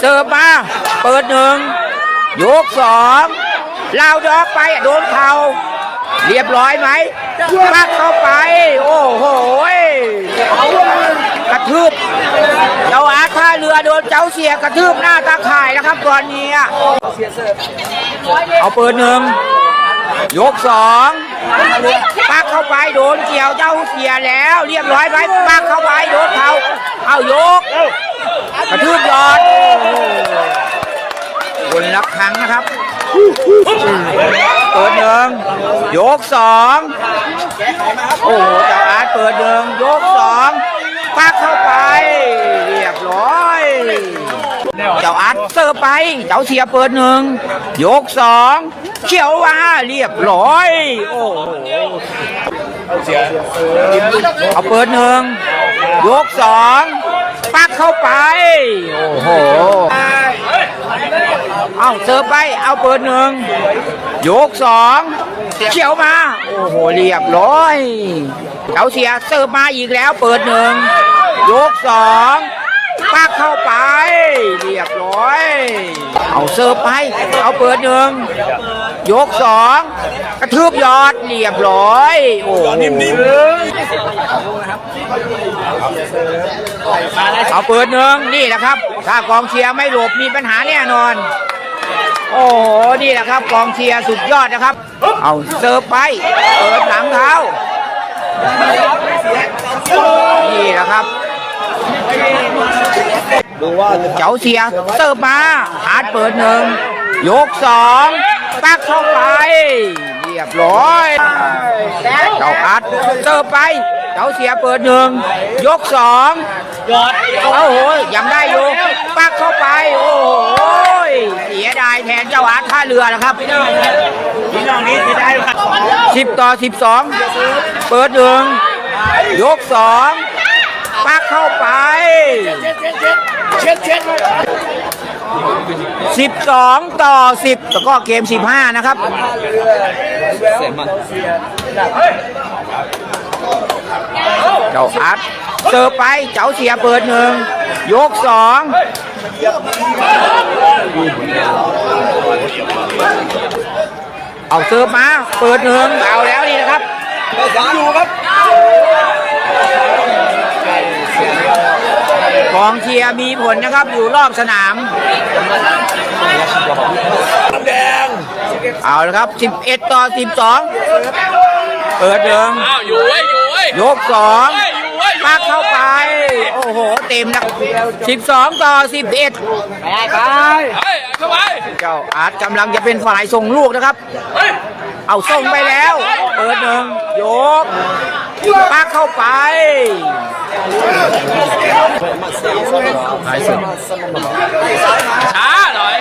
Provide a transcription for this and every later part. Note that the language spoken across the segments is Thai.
เสิร์ฟมา เปิดหนึ่งยกสองลาวดอกไปโดนเข่าเรียบร้อยไหมปักเข้าไป โอ้โหกระทืบเจ้าอาท่าเรือโดนเจ้าเสียกระทืบหน้าตาข่ายนะครับตอนนี้เอาเปิดหนึ่ง ยกสองปักเข้าไปโดนเกี่ยวเจ้าเสียแล้ว เรียบร้อยไหมปักเข้าไปโดนเขาเอายกกระทืบยอดวนละครั้งนะครับเปิดหนึ่งยกสองโอ้โหเจ้าอาร์ตเปิดหนึ่งยกสองปักเข้าไป เรียบร้อย เจ้าอาร์ตเสิร์ฟไป เจ้าเสียเปิดหนึ่งยกสองเขียวว่าเรียบร้อย โอ้โหเอาเปิดหนึ่งยกสองปักเข้าไป โอ้โหเอาเสิร์ฟไป เอาเปิดหนึ่งยกสองเขียวมา โอ้โห เรียบร้อย เจ้าเสียเสิร์ฟมาอีกแล้ว เปิดหนึ่งยกสองปักเข้าไป เรียบร้อย เสิร์ฟไปเอาเปิดหนึ่งยกสองกระทืบยอดเรียบร้อย โอ้โหเอาเปิดหนึ่งนี่แหละครับ ถ้ากองเชียร์ไม่หลบมีปัญหาแน่นอน โอ้โห นี่แหละครับ กองเชียร์สุดยอดนะครับ เอาเสิร์ฟไป เปิดหลังเท้า นี่แหละครับ เจ้าเสียเสิร์ฟมาอาร์ตเปิดหนึ่งยกสองปักเข้าไป เรียบร้อยเจ้าอาร์ตเสิร์ฟไป เจ้าเสียเปิดหนึ่งยกสองยอดโอ้โหยังได้อยู่ปักเข้าไป โอ้โหเสียดายแทนเจ้าอาร์ตท่าเรือนะครับพี่น้องนี้ที่ได้ครับสิบต่อสิบสองเปิดหนึ่งยกสอง ปักเข้าไปเช็ดเช็ดสิบสองต่อสิบแล้วก็เกมสิบห้านะครับ เจ้าอัดเสิร์ฟไป เจ้าเสียเปิดหนึ่ง ยกสองเอาเสิร์ฟมา เปิดหนึ่งเอาแล้วนี่นะครับอยู่ครับ ก องเชียร์มีผลนะครับอยู่รอบสนามน้ำแดงเอาละครับ 11 ต่อ 12 เปิดหนึ่งอ้าวอยู่เว้ยอยู่เว้ยยกสองเว้ยอยู่เว้ยอยู่ปักเข้าไป โอ้โห เต็มนะ12 ต่อ 11เฮ้ยเข้าไปเจ้าอาร์ตกำลังจะเป็นฝ่ายส่งลูกนะครับเฮ้ยเอาส่งไปแล้ว เปิดหนึ่งยก ปักเข้าไปช้าหน่อย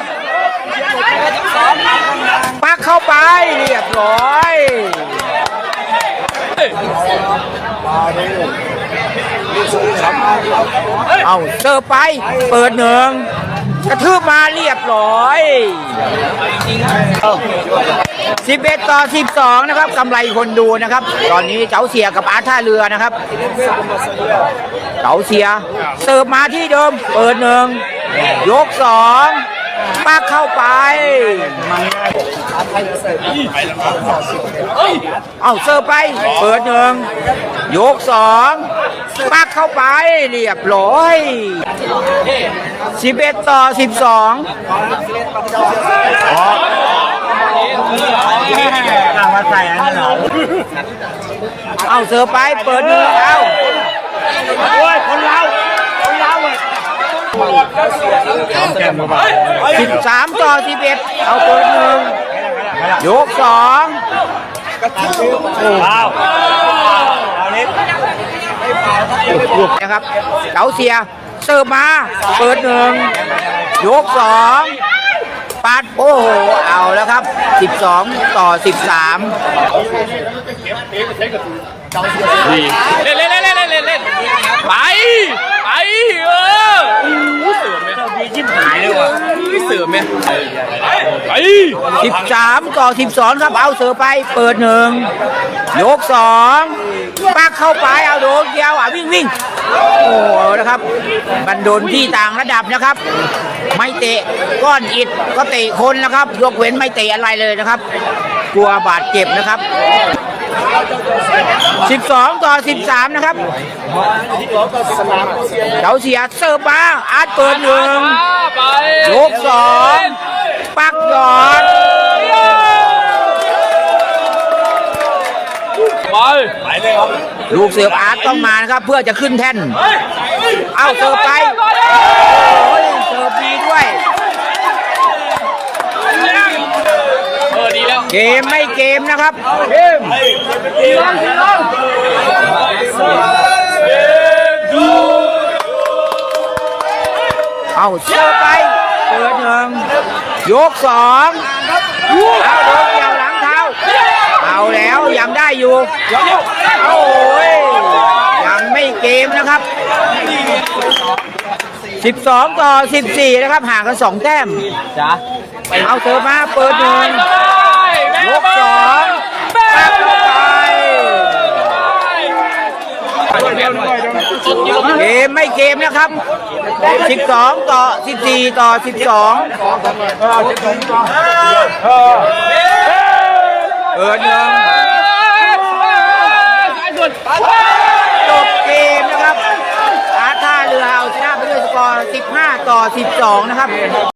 ปักเข้าไปเรียบร้อยเอาเสิร์ฟไป เปิดหนึ่ง กระทืบมาเรียบร้อย11ต่อ12นะครับกำไรคนดูนะครับ ตอนนี้เจ้าเสียกับอาท่าเรือนะครับเจ้าเสียเสิร์ฟมาที่เดิม เปิดหนึ่งยกสอง ปักเข้าไปเอาเสิร์ฟไป เปิดหนึ่งยกสองปักเข้าไปเรียบร้อย11ต่อ12ข้ามาใส่อันนั้นเอเอาเสิร์ฟไป เปิดหนึ่งเอา โอ้ยคนเราคนเราเว้ย แก้มมา13ต่อ11เอาเปิดหนึ่งยกสองว้าวเอาเล็กนะครับเก๋าเสียเสิร์ฟมา เปิดหนึ่งยกสองปัดโอ้โห เอาแล้วครับ 12 ต่อ 13เล่นเล่นเล่นเล่นเล่นเล่นเล่นไป เสือไหมไป13ต่อ12ครับเอาเสือไปเปิดหนึ่งยกสองปักเข้าไปเอาโดนเดียวอะวิ่งวิ่งโอ้โหนะครับบันโดนที่ต่างระดับนะครับ ไม่เตะก้อนอิฐก็เตะคนนะครับ ยกเว้นไม่เตะอะไรเลยนะครับ กลัวบาดเจ็บนะครับ 12 ต่อ 13 นะครับเดาเสียเสิร์ฟมาอาร์ตเปิดหนึ่งไปยกสองปักหยอดไปไปเลยครับลูกเสิร์ฟอาร์ตต้องมานะครับ เพื่อจะขึ้นแท่น เอาเสิร์ฟไปโอ้ยเสิร์ฟดีด้วย เออดีแล้ว เกมไม่เกมนะครับเกมดีล้วดีล้วเอาเสิร์ฟไปเปิดหนึ่งยกสองเอาโดนเกี่ยวหลังเท้า เอาแล้วยังได้อยู่โอ้ยยังไม่เกมนะครับ12ต่อ14นะครับห่างกัน2แต้มจ้า เอาเสิร์ฟมาเปิดหนึ่งยกสองปักเข้าไปเกมไม่เกมนะครับ 12 ต่อ 14 ต่อ 12 เปิดหนึ่งจบเกมนะครับอาท่าเรือเอาชนะไปด้วยสกอร์ 15 ต่อ 12 นะครับ